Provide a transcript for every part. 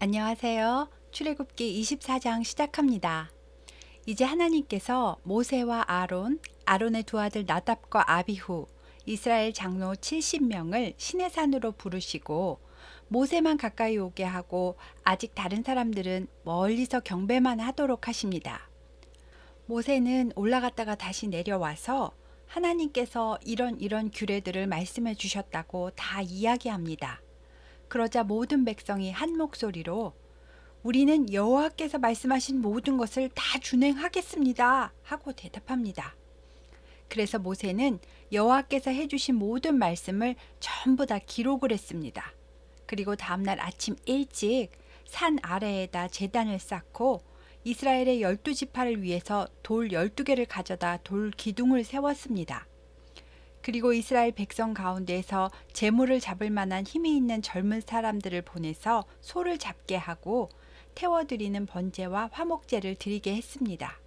안녕하세요. 출애굽기 24장 시작합니다. 이제 하나님께서 모세와 아론, 아론의 두 아들 나답과 아비후, 이스라엘 장로 70명을 시내산으로 부르시고 모세만 가까이 오게 하고 아직 다른 사람들은 멀리서 경배만 하도록 하십니다. 모세는 올라갔다가 다시 내려와서 하나님께서 이런 이런 규례들을 말씀해 주셨다고 다 이야기합니다. 그러자 모든 백성이 한 목소리로 우리는 여호와께서 말씀하신 모든 것을 다 준행하겠습니다 하고 대답합니다. 그래서 모세는 여호와께서 해주신 모든 말씀을 전부 다 기록을 했습니다. 그리고 다음날 아침 일찍 산 아래에다 제단을 쌓고 이스라엘의 열두 지파를 위해서 돌 열두 개를 가져다 돌 기둥을 세웠습니다. 그리고 이스라엘 백성 가운데에서 재물을 잡을 만한 힘이 있는 젊은 사람들을 보내서 소를 잡게 하고 태워드리는 번제와 화목제를 드리게 했습니다.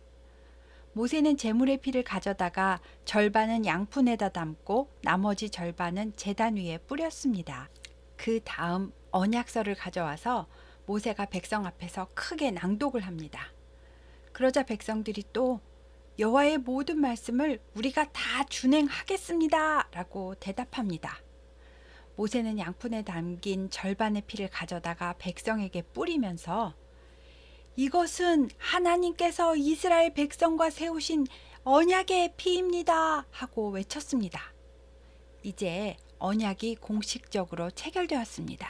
모세는 재물의 피를 가져다가 절반은 양푼에다 담고 나머지 절반은 제단 위에 뿌렸습니다. 그 다음 언약서를 가져와서 모세가 백성 앞에서 크게 낭독을 합니다. 그러자 백성들이 또 여호와의 모든 말씀을 우리가 다 준행하겠습니다라고 대답합니다. 모세는 양푼에 담긴 절반의 피를 가져다가 백성에게 뿌리면서 이것은 하나님께서 이스라엘 백성과 세우신 언약의 피입니다 하고 외쳤습니다. 이제 언약이 공식적으로 체결되었습니다.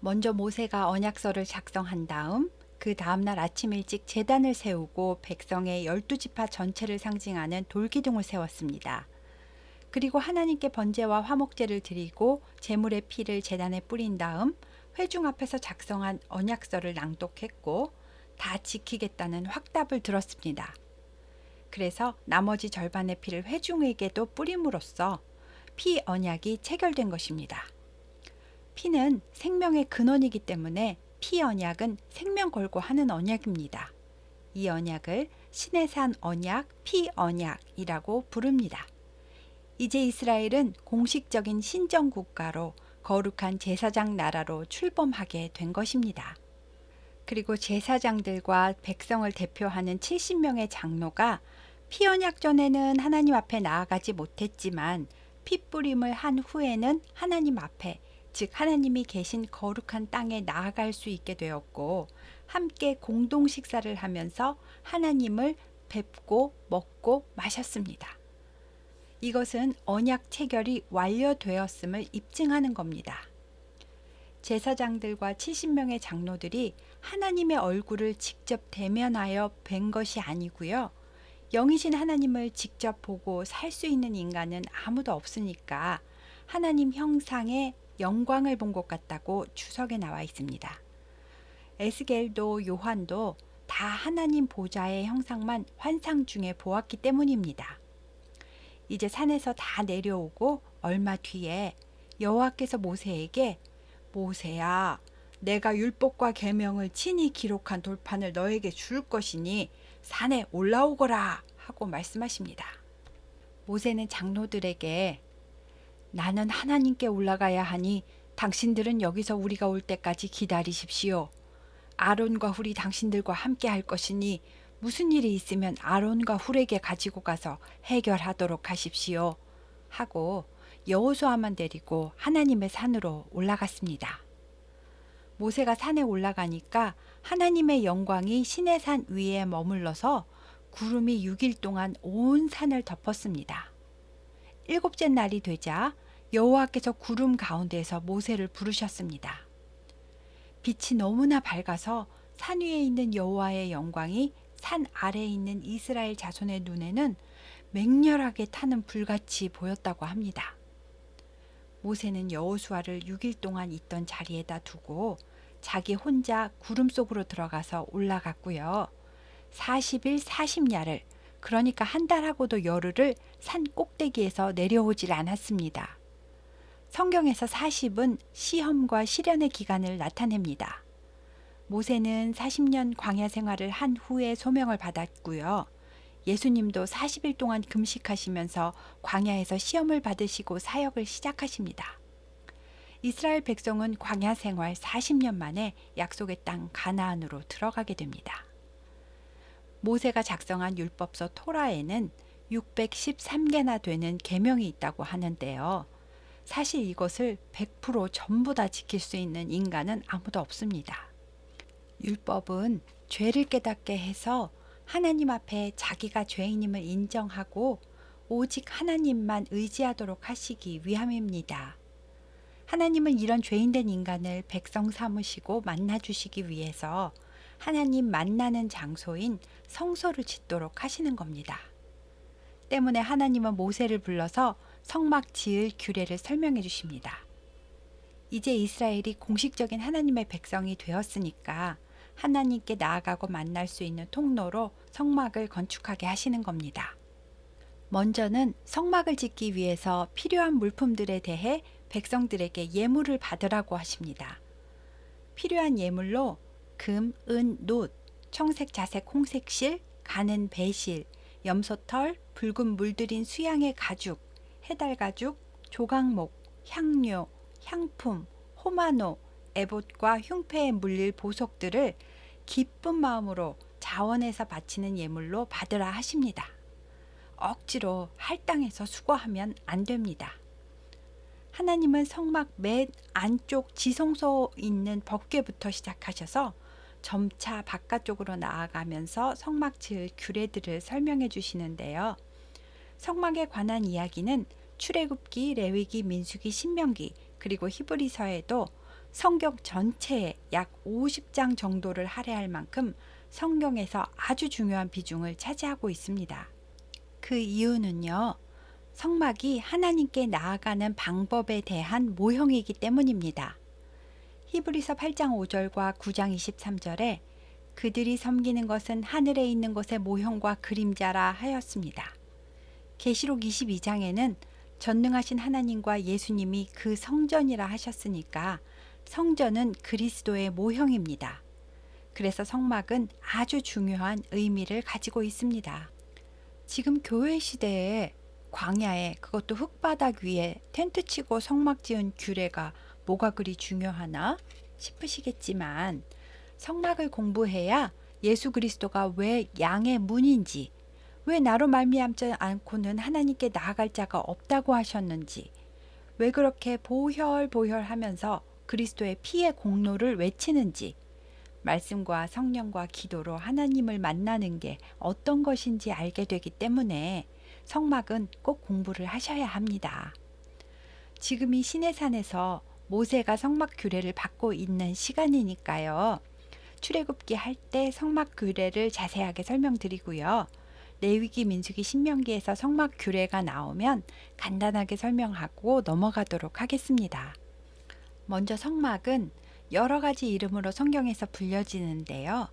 먼저 모세가 언약서를 작성한 다음 그 다음날 아침 일찍 제단을 세우고 백성의 열두 지파 전체를 상징하는 돌기둥을 세웠습니다. 그리고 하나님께 번제와 화목제를 드리고 제물의 피를 제단에 뿌린 다음 회중 앞에서 작성한 언약서를 낭독했고 다 지키겠다는 확답을 들었습니다. 그래서 나머지 절반의 피를 회중에게도 뿌림으로써 피 언약이 체결된 것입니다. 피는 생명의 근원이기 때문에 피 언약은 생명 걸고 하는 언약입니다. 이 언약을 신의 산 언약, 피 언약이라고 부릅니다. 이제 이스라엘은 공식적인 신정 국가로 거룩한 제사장 나라로 출범하게 된 것입니다. 그리고 제사장들과 백성을 대표하는 70명의 장로가 피 언약 전에는 하나님 앞에 나아가지 못했지만 피 뿌림을 한 후에는 하나님 앞에 즉 하나님이 계신 거룩한 땅에 나아갈 수 있게 되었고 함께 공동 식사를 하면서 하나님을 뵙고 먹고 마셨습니다. 이것은 언약 체결이 완료되었음을 입증하는 겁니다. 제사장들과 70명의 장로들이 하나님의 얼굴을 직접 대면하여 뵌 것이 아니고요. 영이신 하나님을 직접 보고 살 수 있는 인간은 아무도 없으니까 하나님 형상의 영광을 본 것 같다고 주석에 나와 있습니다. 에스겔도 요한도 다 하나님 보좌의 형상만 환상 중에 보았기 때문입니다. 이제 산에서 다 내려오고 얼마 뒤에 여호와께서 모세에게 모세야 내가 율법과 계명을 친히 기록한 돌판을 너에게 줄 것이니 산에 올라오거라 하고 말씀하십니다. 모세는 장로들에게 나는 하나님께 올라가야 하니 당신들은 여기서 우리가 올 때까지 기다리십시오. 아론과 훌이 당신들과 함께 할 것이니 무슨 일이 있으면 아론과 훌에게 가지고 가서 해결하도록 하십시오. 하고 여호수아만 데리고 하나님의 산으로 올라갔습니다. 모세가 산에 올라가니까 하나님의 영광이 신의 산 위에 머물러서 구름이 6일 동안 온 산을 덮었습니다. 일곱째 날이 되자 여호와께서 구름 가운데에서 모세를 부르셨습니다. 빛이 너무나 밝아서 산 위에 있는 여호와의 영광이 산 아래에 있는 이스라엘 자손의 눈에는 맹렬하게 타는 불같이 보였다고 합니다. 모세는 여호수아를 6일 동안 있던 자리에다 두고 자기 혼자 구름 속으로 들어가서 올라갔고요. 40일 40야를 그러니까 한 달하고도 열흘을 산 꼭대기에서 내려오질 않았습니다. 성경에서 40은 시험과 시련의 기간을 나타냅니다. 모세는 40년 광야 생활을 한 후에 소명을 받았고요. 예수님도 40일 동안 금식하시면서 광야에서 시험을 받으시고 사역을 시작하십니다. 이스라엘 백성은 광야 생활 40년 만에 약속의 땅 가나안으로 들어가게 됩니다. 모세가 작성한 율법서 토라에는 613개나 되는 계명이 있다고 하는데요. 사실 이것을 100% 전부 다 지킬 수 있는 인간은 아무도 없습니다. 율법은 죄를 깨닫게 해서 하나님 앞에 자기가 죄인임을 인정하고 오직 하나님만 의지하도록 하시기 위함입니다. 하나님은 이런 죄인된 인간을 백성 삼으시고 만나 주시기 위해서 하나님 만나는 장소인 성소를 짓도록 하시는 겁니다. 때문에 하나님은 모세를 불러서 성막 지을 규례를 설명해 주십니다. 이제 이스라엘이 공식적인 하나님의 백성이 되었으니까 하나님께 나아가고 만날 수 있는 통로로 성막을 건축하게 하시는 겁니다. 먼저는 성막을 짓기 위해서 필요한 물품들에 대해 백성들에게 예물을 받으라고 하십니다. 필요한 예물로 금, 은, 놋, 청색, 자색, 홍색 실, 가는 배실, 염소털, 붉은 물들인 수양의 가죽, 해달 가죽, 조각목, 향료, 향품, 호마노, 에봇과 흉패에 물릴 보석들을 기쁜 마음으로 자원해서 바치는 예물로 받으라 하십니다. 억지로 할당해서 수거하면 안 됩니다. 하나님은 성막 맨 안쪽 지성소 있는 법궤부터 시작하셔서 점차 바깥쪽으로 나아가면서 성막 지을 규례들을 설명해 주시는데요. 성막에 관한 이야기는 출애굽기, 레위기, 민수기, 신명기 그리고 히브리서에도 성경 전체에 약 50장 정도를 할애할 만큼 성경에서 아주 중요한 비중을 차지하고 있습니다. 그 이유는요. 성막이 하나님께 나아가는 방법에 대한 모형이기 때문입니다. 히브리서 8장 5절과 9장 23절에 그들이 섬기는 것은 하늘에 있는 것의 모형과 그림자라 하였습니다. 계시록 22장에는 전능하신 하나님과 예수님이 그 성전이라 하셨으니까 성전은 그리스도의 모형입니다. 그래서 성막은 아주 중요한 의미를 가지고 있습니다. 지금 교회 시대에 광야에 그것도 흙바닥 위에 텐트 치고 성막 지은 규례가 뭐가 그리 중요하나 싶으시겠지만 성막을 공부해야 예수 그리스도가 왜 양의 문인지 왜 나로 말미암지 않고는 하나님께 나아갈 자가 없다고 하셨는지 왜 그렇게 보혈보혈하면서 그리스도의 피의 공로를 외치는지 말씀과 성령과 기도로 하나님을 만나는 게 어떤 것인지 알게 되기 때문에 성막은 꼭 공부를 하셔야 합니다. 지금 이 시내산에서 모세가 성막 규례를 받고 있는 시간이니까요. 출애굽기 할 때 성막 규례를 자세하게 설명드리고요. 레위기, 민수기, 신명기에서 성막 규례가 나오면 간단하게 설명하고 넘어가도록 하겠습니다. 먼저 성막은 여러 가지 이름으로 성경에서 불려지는데요.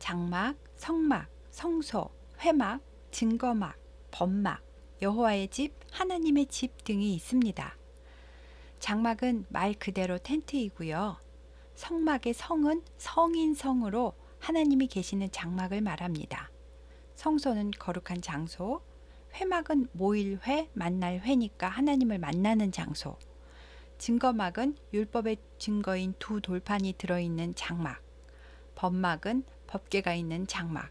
장막, 성막, 성소, 회막, 증거막, 범막, 여호와의 집, 하나님의 집 등이 있습니다. 장막은 말 그대로 텐트이고요. 성막의 성은 성인 성으로 하나님이 계시는 장막을 말합니다. 성소는 거룩한 장소, 회막은 모일 회, 만날 회니까 하나님을 만나는 장소. 증거막은 율법의 증거인 두 돌판이 들어있는 장막. 법막은 법궤가 있는 장막.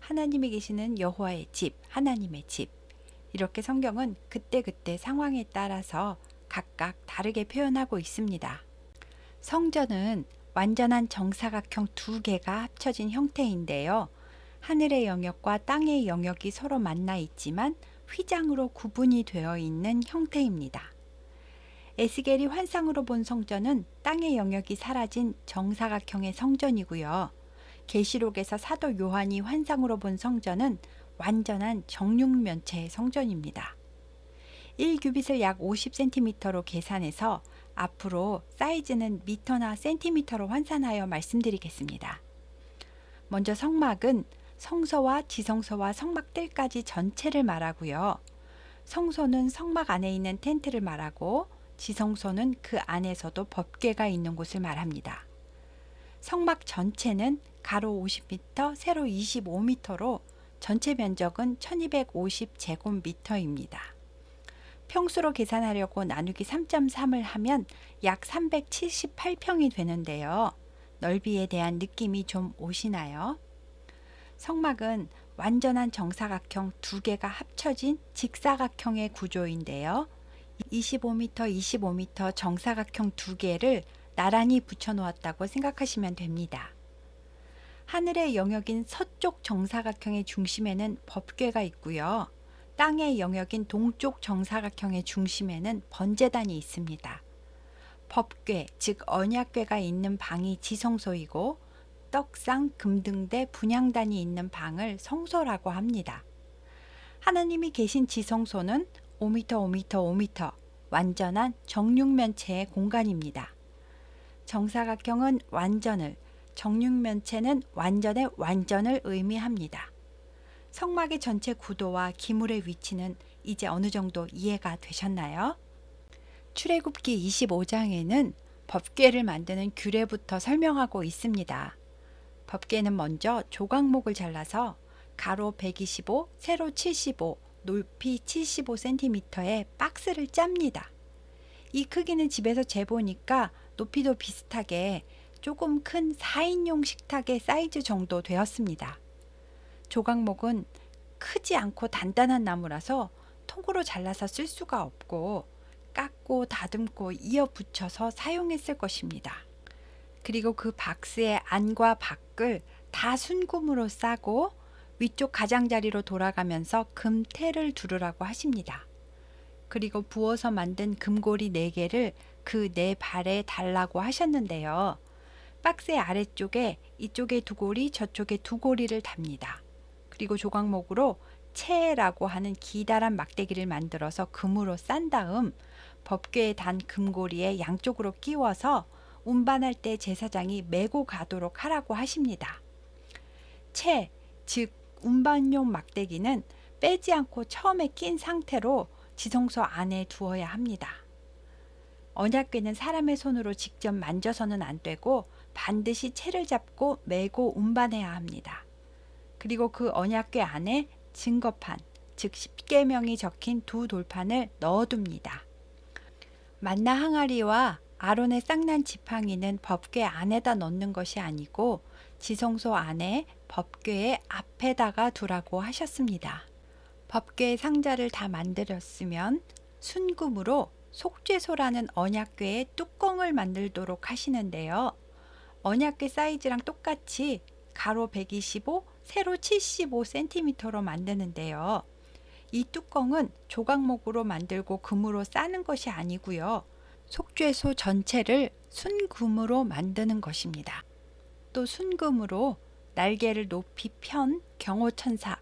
하나님이 계시는 여호와의 집, 하나님의 집. 이렇게 성경은 그때그때 상황에 따라서 각각 다르게 표현하고 있습니다. 성전은 완전한 정사각형 두 개가 합쳐진 형태인데요. 하늘의 영역과 땅의 영역이 서로 만나 있지만 휘장으로 구분이 되어 있는 형태입니다. 에스겔이 환상으로 본 성전은 땅의 영역이 사라진 정사각형의 성전이고요. 계시록에서 사도 요한이 환상으로 본 성전은 완전한 정육면체의 성전입니다. 1규빗을 약 50cm로 계산해서 앞으로 사이즈는 미터나 센티미터로 환산하여 말씀드리겠습니다. 먼저 성막은 성소와 지성소와 성막들까지 전체를 말하고요. 성소는 성막 안에 있는 텐트를 말하고 지성소는 그 안에서도 법궤가 있는 곳을 말합니다. 성막 전체는 가로 50m, 세로 25m로 전체 면적은 1250제곱미터입니다. 평수로 계산하려고 나누기 3.3을 하면 약 378평이 되는데요. 넓이에 대한 느낌이 좀 오시나요? 성막은 완전한 정사각형 두 개가 합쳐진 직사각형의 구조인데요. 25m, 25m 정사각형 두 개를 나란히 붙여 놓았다고 생각하시면 됩니다. 하늘의 영역인 서쪽 정사각형의 중심에는 법궤가 있고요. 땅의 영역인 동쪽 정사각형의 중심에는 번제단이 있습니다. 법궤, 즉 언약궤가 있는 방이 지성소이고 떡상, 금등대, 분향단이 있는 방을 성소라고 합니다. 하나님이 계신 지성소는 5m, 5m, 5m 완전한 정육면체의 공간입니다. 정사각형은 완전을, 정육면체는 완전의 완전을 의미합니다. 성막의 전체 구도와 기물의 위치는 이제 어느 정도 이해가 되셨나요? 출애굽기 25장에는 법궤를 만드는 규례부터 설명하고 있습니다. 법궤는 먼저 조각목을 잘라서 가로 125, 세로 75, 높이 75cm의 박스를 짭니다. 이 크기는 집에서 재보니까 높이도 비슷하게 조금 큰 4인용 식탁의 사이즈 정도 되었습니다. 조각목은 크지 않고 단단한 나무라서 통으로 잘라서 쓸 수가 없고 깎고 다듬고 이어 붙여서 사용했을 것입니다. 그리고 그 박스의 안과 밖을 다 순금으로 싸고 위쪽 가장자리로 돌아가면서 금태를 두르라고 하십니다. 그리고 부어서 만든 금고리 4개를 그 네 발에 달라고 하셨는데요. 박스의 아래쪽에 이쪽에 두 고리 저쪽에 두 고리를 답니다. 그리고 조각목으로 채라고 하는 기다란 막대기를 만들어서 금으로 싼 다음 법궤에 단 금고리에 양쪽으로 끼워서 운반할 때 제사장이 메고 가도록 하라고 하십니다. 채, 즉 운반용 막대기는 빼지 않고 처음에 낀 상태로 지성소 안에 두어야 합니다. 언약궤는 사람의 손으로 직접 만져서는 안 되고 반드시 채를 잡고 메고 운반해야 합니다. 그리고 그 언약궤 안에 증거판, 즉 십계명이 적힌 두 돌판을 넣어둡니다. 만나 항아리와 아론의 쌍난 지팡이는 법궤 안에다 넣는 것이 아니고 지성소 안에 법궤의 앞에다가 두라고 하셨습니다. 법궤의 상자를 다 만들었으면 순금으로 속죄소라는 언약궤의 뚜껑을 만들도록 하시는데요. 언약궤 사이즈랑 똑같이 가로 125, 세로 75cm로 만드는데요. 이 뚜껑은 조각목으로 만들고 금으로 싸는 것이 아니고요. 속죄소 전체를 순금으로 만드는 것입니다. 또 순금으로 날개를 높이 편 경호천사,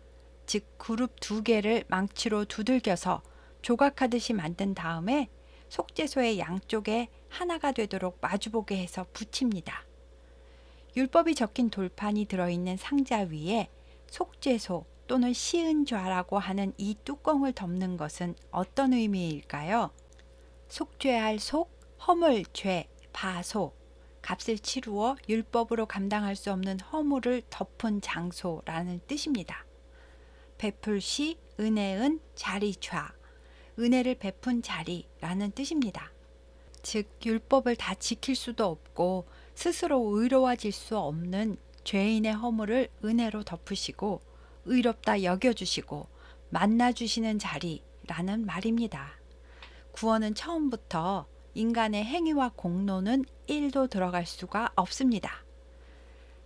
즉 그룹 두 개를 망치로 두들겨서 조각하듯이 만든 다음에 속죄소의 양쪽에 하나가 되도록 마주보게 해서 붙입니다. 율법이 적힌 돌판이 들어있는 상자 위에 속죄소 또는 시은좌라고 하는 이 뚜껑을 덮는 것은 어떤 의미일까요? 속죄할 속, 허물, 죄, 바소, 값을 치루어 율법으로 감당할 수 없는 허물을 덮은 장소라는 뜻입니다. 베풀 시, 은혜은, 자리 좌, 은혜를 베푼 자리라는 뜻입니다. 즉, 율법을 다 지킬 수도 없고 스스로 의로워질 수 없는 죄인의 허물을 은혜로 덮으시고 의롭다 여겨주시고 만나주시는 자리라는 말입니다. 구원은 처음부터 인간의 행위와 공로는 1도 들어갈 수가 없습니다.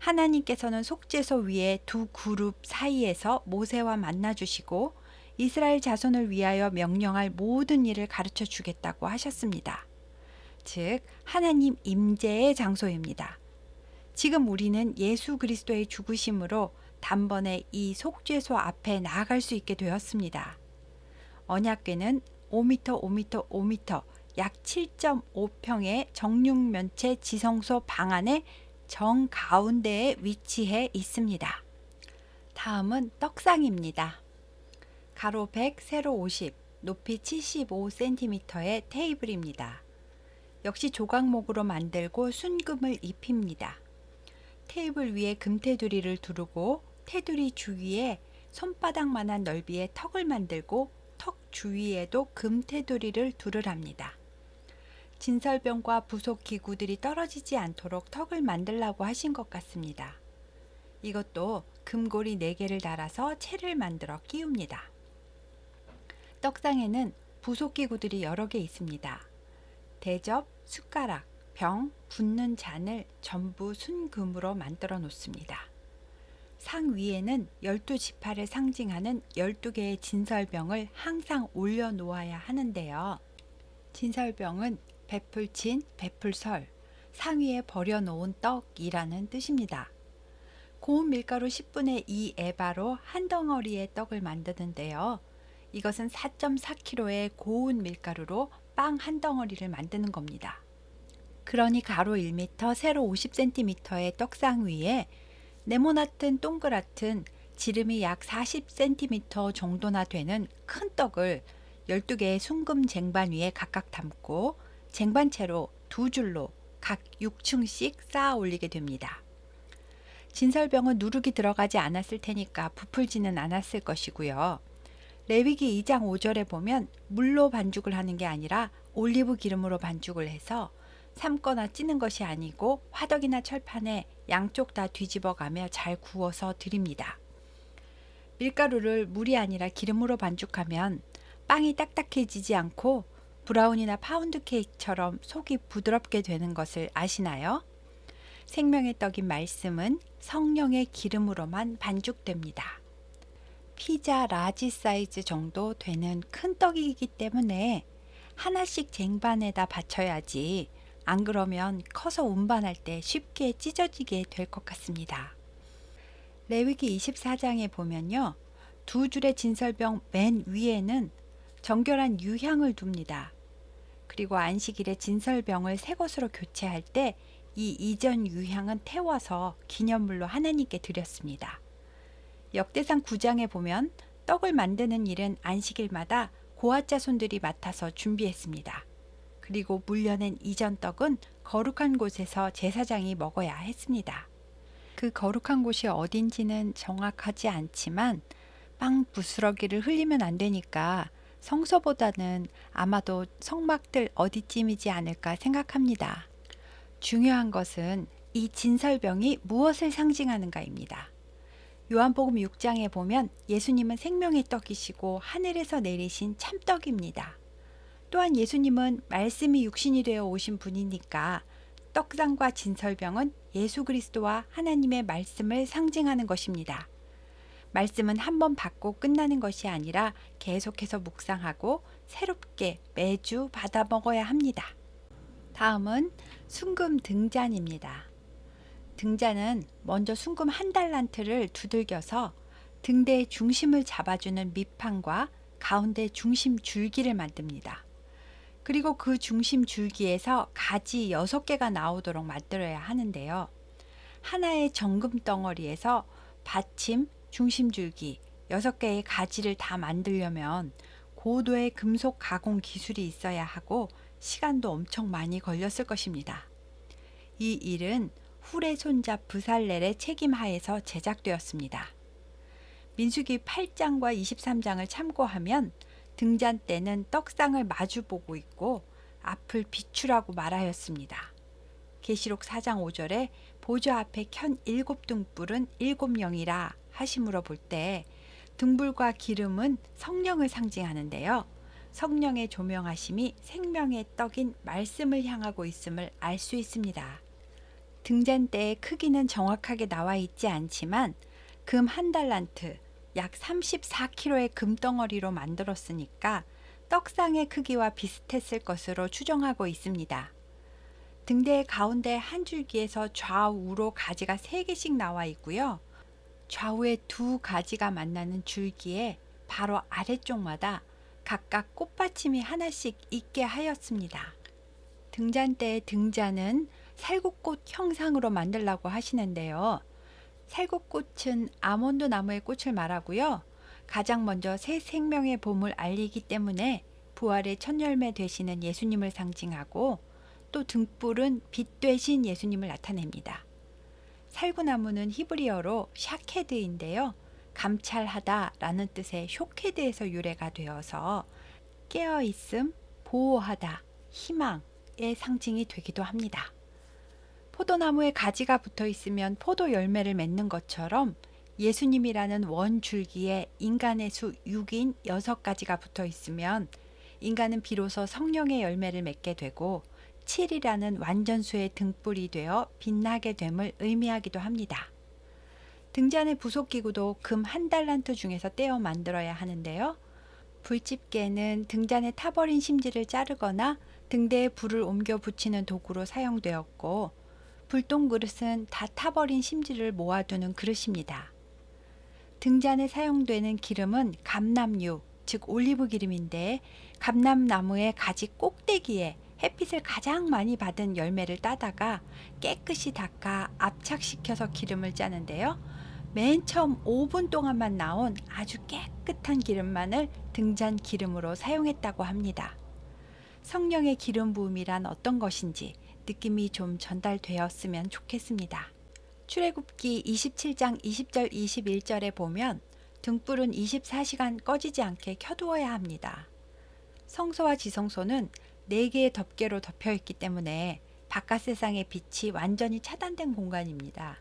하나님께서는 속죄소 위에 두 그룹 사이에서 모세와 만나 주시고 이스라엘 자손을 위하여 명령할 모든 일을 가르쳐 주겠다고 하셨습니다. 즉 하나님 임재의 장소입니다. 지금 우리는 예수 그리스도의 죽으심으로 단번에 이 속죄소 앞에 나아갈 수 있게 되었습니다. 언약궤는 5m, 5m, 5m, 약 7.5평의 정육면체 지성소 방 안의 정 가운데에 위치해 있습니다. 다음은 떡상입니다. 가로 100, 세로 50, 높이 75cm의 테이블입니다. 역시 조각목으로 만들고 순금을 입힙니다. 테이블 위에 금테두리를 두르고 테두리 주위에 손바닥만한 넓이의 턱을 만들고 턱 주위에도 금 테두리를 두르랍니다. 진설병과 부속 기구들이 떨어지지 않도록 턱을 만들라고 하신 것 같습니다. 이것도 금고리 4개를 달아서 채를 만들어 끼웁니다. 떡상에는 부속 기구들이 여러 개 있습니다. 대접, 숟가락, 병, 붓는 잔을 전부 순금으로 만들어 놓습니다. 상 위에는 12지파를 상징하는 12개의 진설병을 항상 올려 놓아야 하는데요. 진설병은 베풀친, 베풀설, 상위에 버려놓은 떡이라는 뜻입니다. 고운 밀가루 10분의 2 에바로 한 덩어리의 떡을 만드는데요. 이것은 4.4kg의 고운 밀가루로 빵 한 덩어리를 만드는 겁니다. 그러니 가로 1m, 세로 50cm의 떡상 위에 네모나튼 동그랗든 지름이 약 40cm 정도나 되는 큰 떡을 12개의 순금 쟁반 위에 각각 담고 쟁반채로 두 줄로 각 6층씩 쌓아 올리게 됩니다. 진설병은 누룩이 들어가지 않았을 테니까 부풀지는 않았을 것이고요. 레위기 2장 5절에 보면 물로 반죽을 하는 게 아니라 올리브 기름으로 반죽을 해서 삶거나 찌는 것이 아니고 화덕이나 철판에 양쪽 다 뒤집어 가며 잘 구워서 드립니다. 밀가루를 물이 아니라 기름으로 반죽하면 빵이 딱딱해지지 않고 브라운이나 파운드 케이크처럼 속이 부드럽게 되는 것을 아시나요? 생명의 떡인 말씀은 성령의 기름으로만 반죽됩니다. 피자 라지 사이즈 정도 되는 큰 떡이기 때문에 하나씩 쟁반에다 받쳐야지 안 그러면 커서 운반할 때 쉽게 찢어지게 될 것 같습니다. 레위기 24장에 보면요. 두 줄의 진설병 맨 위에는 정결한 유향을 둡니다. 그리고 안식일에 진설병을 새 것으로 교체할 때 이 이전 유향은 태워서 기념물로 하나님께 드렸습니다. 역대상 9장에 보면 떡을 만드는 일은 안식일마다 고아 자손들이 맡아서 준비했습니다. 그리고 물려낸 이전 떡은 거룩한 곳에서 제사장이 먹어야 했습니다. 그 거룩한 곳이 어딘지는 정확하지 않지만 빵 부스러기를 흘리면 안 되니까 성소보다는 아마도 성막들 어디쯤이지 않을까 생각합니다. 중요한 것은 이 진설병이 무엇을 상징하는가입니다. 요한복음 6장에 보면 예수님은 생명의 떡이시고 하늘에서 내리신 참떡입니다. 또한 예수님은 말씀이 육신이 되어 오신 분이니까 떡상과 진설병은 예수 그리스도와 하나님의 말씀을 상징하는 것입니다. 말씀은 한 번 받고 끝나는 것이 아니라 계속해서 묵상하고 새롭게 매주 받아 먹어야 합니다. 다음은 순금 등잔입니다. 등잔은 먼저 순금 한 달란트를 두들겨서 등대의 중심을 잡아주는 밑판과 가운데 중심 줄기를 만듭니다. 그리고 그 중심 줄기에서 가지 6개가 나오도록 만들어야 하는데요. 하나의 정금 덩어리에서 받침, 중심 줄기 6개의 가지를 다 만들려면 고도의 금속 가공 기술이 있어야 하고 시간도 엄청 많이 걸렸을 것입니다. 이 일은 훌의 손자 부살렐의 책임하에서 제작되었습니다. 민수기 8장과 23장을 참고하면 등잔 때는 떡상을 마주보고 있고 앞을 비추라고 말하였습니다. 계시록 4장 5절에 보좌 앞에 켠 일곱 등불은 일곱 영이라 하심으로 볼 때 등불과 기름은 성령을 상징하는데요. 성령의 조명하심이 생명의 떡인 말씀을 향하고 있음을 알 수 있습니다. 등잔대의 크기는 정확하게 나와 있지 않지만 금 한 달란트, 약 34kg의 금덩어리로 만들었으니까 떡상의 크기와 비슷했을 것으로 추정하고 있습니다. 등대의 가운데 한 줄기에서 좌우로 가지가 3개씩 나와 있고요. 좌우에 두 가지가 만나는 줄기에 바로 아래쪽마다 각각 꽃받침이 하나씩 있게 하였습니다. 등잔대의 등잔은 살구꽃 형상으로 만들라고 하시는데요. 살구꽃은 아몬드 나무의 꽃을 말하고요. 가장 먼저 새 생명의 봄을 알리기 때문에 부활의 첫 열매 되시는 예수님을 상징하고 또 등불은 빛 되신 예수님을 나타냅니다. 살구나무는 히브리어로 샤케드인데요. 감찰하다라는 뜻의 쇼케드에서 유래가 되어서 깨어 있음, 보호하다, 희망의 상징이 되기도 합니다. 포도나무에 가지가 붙어 있으면 포도 열매를 맺는 것처럼 예수님이라는 원 줄기에 인간의 수 6인 6가지가 붙어 있으면 인간은 비로소 성령의 열매를 맺게 되고 7이라는 완전수의 등불이 되어 빛나게 됨을 의미하기도 합니다. 등잔의 부속기구도 금 한 달란트 중에서 떼어 만들어야 하는데요. 불집게는 등잔에 타버린 심지를 자르거나 등대에 불을 옮겨 붙이는 도구로 사용되었고 불똥 그릇은 다 타버린 심지를 모아두는 그릇입니다. 등잔에 사용되는 기름은 감람유, 즉 올리브 기름인데 감람나무의 가지 꼭대기에 햇빛을 가장 많이 받은 열매를 따다가 깨끗이 닦아 압착시켜서 기름을 짜는데요. 맨 처음 5분 동안만 나온 아주 깨끗한 기름만을 등잔 기름으로 사용했다고 합니다. 성령의 기름 부음이란 어떤 것인지 느낌이 좀 전달되었으면 좋겠습니다. 출애굽기 27장 20절 21절에 보면 등불은 24시간 꺼지지 않게 켜두어야 합니다. 성소와 지성소는 4개의 덮개로 덮여 있기 때문에 바깥 세상의 빛이 완전히 차단된 공간입니다.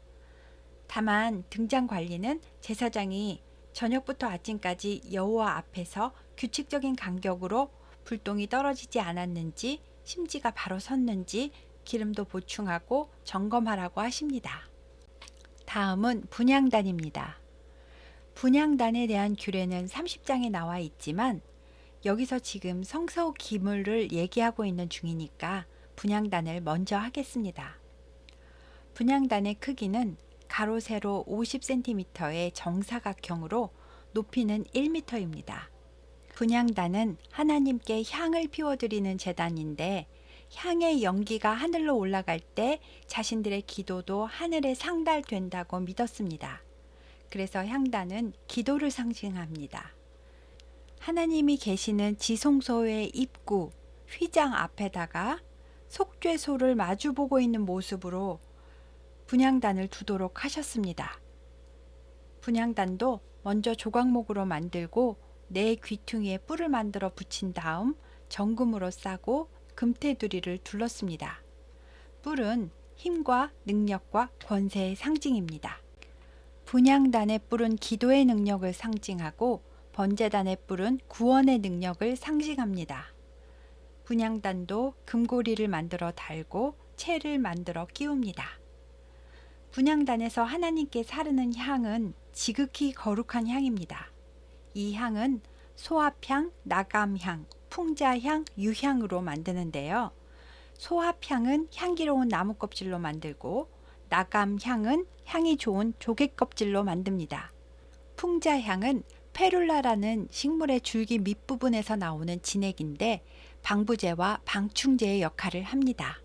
다만 등잔 관리는 제사장이 저녁부터 아침까지 여호와 앞에서 규칙적인 간격으로 불똥이 떨어지지 않았는지 심지가 바로 섰는지 기름도 보충하고 점검하라고 하십니다. 다음은 분향단입니다. 분향단에 대한 규례는 30장에 나와 있지만 여기서 지금 성서 기물을 얘기하고 있는 중이니까 분향단을 먼저 하겠습니다. 분향단의 크기는 가로 세로 50cm의 정사각형으로 높이는 1m입니다. 분향단은 하나님께 향을 피워드리는 제단인데 향의 연기가 하늘로 올라갈 때 자신들의 기도도 하늘에 상달된다고 믿었습니다. 그래서 향단은 기도를 상징합니다. 하나님이 계시는 지성소의 입구, 휘장 앞에다가 속죄소를 마주보고 있는 모습으로 분향단을 두도록 하셨습니다. 분향단도 먼저 조각목으로 만들고 네 귀퉁이에 뿔을 만들어 붙인 다음 정금으로 싸고 금테두리를 둘렀습니다. 뿔은 힘과 능력과 권세의 상징입니다. 분향단의 뿔은 기도의 능력을 상징하고 번제단의 뿔은 구원의 능력을 상징합니다. 분향단도 금고리를 만들어 달고 채를 만들어 끼웁니다. 분향단에서 하나님께 사르는 향은 지극히 거룩한 향입니다. 이 향은 소합향, 나감향, 풍자향, 유향으로 만드는데요. 소합향은 향기로운 나무 껍질로 만들고 나감향은 향이 좋은 조개 껍질로 만듭니다. 풍자향은 페룰라라는 식물의 줄기 밑부분에서 나오는 진액인데 방부제와 방충제의 역할을 합니다.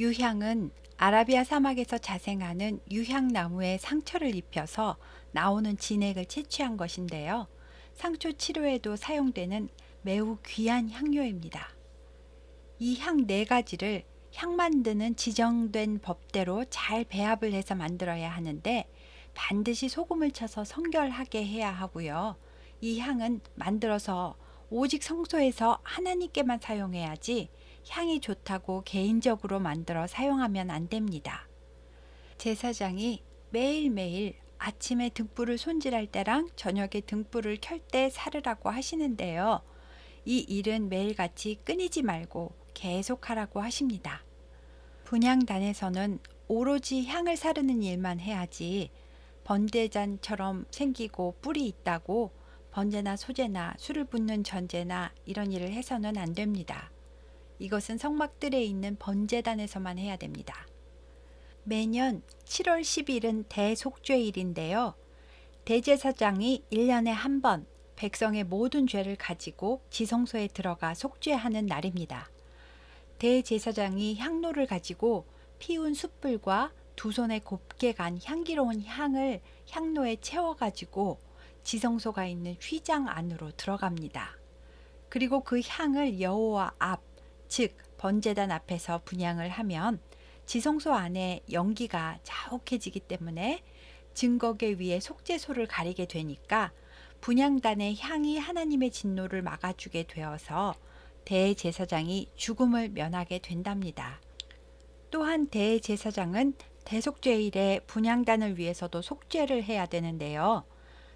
유향은 아라비아 사막에서 자생하는 유향나무에 상처를 입혀서 나오는 진액을 채취한 것인데요. 상처 치료에도 사용되는 매우 귀한 향료입니다. 이 향 네 가지를 향 만드는 지정된 법대로 잘 배합을 해서 만들어야 하는데 반드시 소금을 쳐서 성결하게 해야 하고요. 이 향은 만들어서 오직 성소에서 하나님께만 사용해야지 향이 좋다고 개인적으로 만들어 사용하면 안 됩니다. 제사장이 매일매일 아침에 등불을 손질할 때랑 저녁에 등불을 켤 때 사르라고 하시는데요. 이 일은 매일같이 끊이지 말고 계속하라고 하십니다. 분향단에서는 오로지 향을 사르는 일만 해야지 번제잔처럼 생기고 뿔이 있다고 번제나 소제나 술을 붓는 전제나 이런 일을 해서는 안 됩니다. 이것은 성막들에 있는 번제단에서만 해야 됩니다. 매년 7월 10일은 대속죄일인데요. 대제사장이 1년에 한 번 백성의 모든 죄를 가지고 지성소에 들어가 속죄하는 날입니다. 대제사장이 향로를 가지고 피운 숯불과 두 손에 곱게 간 향기로운 향을 향로에 채워가지고 지성소가 있는 휘장 안으로 들어갑니다. 그리고 그 향을 여호와 앞, 즉 번제단 앞에서 분향을 하면 지성소 안에 연기가 자욱해지기 때문에 증거계 위에 속죄소를 가리게 되니까 분향단의 향이 하나님의 진노를 막아주게 되어서 대제사장이 죽음을 면하게 된답니다. 또한 대제사장은 대속죄일에 분향단을 위해서도 속죄를 해야 되는데요.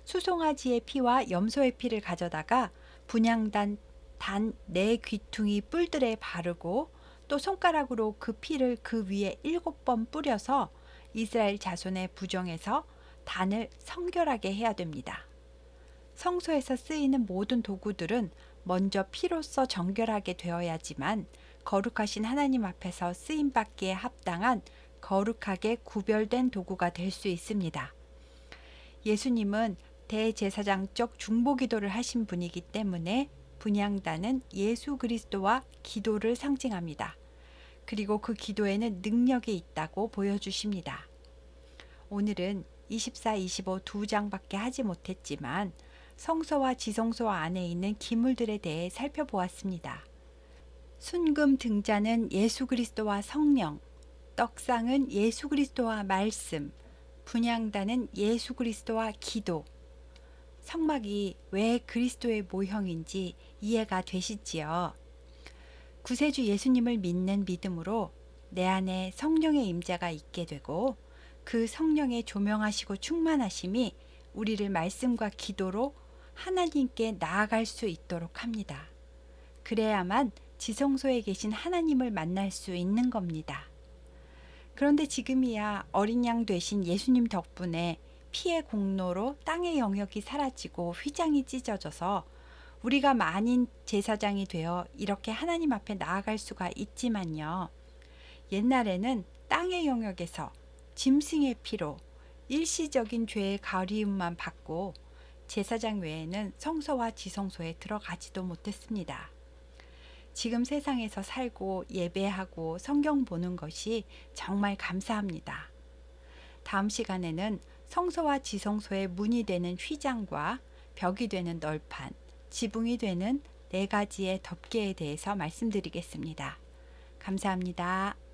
수송아지의 피와 염소의 피를 가져다가 분향단 단 네 귀퉁이 뿔들에 바르고 또 손가락으로 그 피를 그 위에 일곱 번 뿌려서 이스라엘 자손의 부정에서 단을 성결하게 해야 됩니다. 성소에서 쓰이는 모든 도구들은 먼저 피로써 정결하게 되어야지만 거룩하신 하나님 앞에서 쓰임 받기에 합당한 거룩하게 구별된 도구가 될 수 있습니다. 예수님은 대제사장적 중보 기도를 하신 분이기 때문에 분향단은 예수 그리스도와 기도를 상징합니다. 그리고 그 기도에는 능력이 있다고 보여주십니다. 오늘은 24, 25 두 장밖에 하지 못했지만 성소와 지성소 안에 있는 기물들에 대해 살펴보았습니다. 순금 등자는 예수 그리스도와 성령, 떡상은 예수 그리스도와 말씀, 분향단은 예수 그리스도와 기도. 성막이 왜 그리스도의 모형인지 이해가 되시지요. 구세주 예수님을 믿는 믿음으로 내 안에 성령의 임재가 있게 되고 그 성령의 조명하시고 충만하심이 우리를 말씀과 기도로 하나님께 나아갈 수 있도록 합니다. 그래야만 지성소에 계신 하나님을 만날 수 있는 겁니다. 그런데 지금이야 어린 양 되신 예수님 덕분에 피의 공로로 땅의 영역이 사라지고 휘장이 찢어져서 우리가 만인 제사장이 되어 이렇게 하나님 앞에 나아갈 수가 있지만요. 옛날에는 땅의 영역에서 짐승의 피로 일시적인 죄의 가리움만 받고 제사장 외에는 성소와 지성소에 들어가지도 못했습니다. 지금 세상에서 살고 예배하고 성경 보는 것이 정말 감사합니다. 다음 시간에는 성소와 지성소의 문이 되는 휘장과 벽이 되는 널판, 지붕이 되는 네 가지의 덮개에 대해서 말씀드리겠습니다. 감사합니다.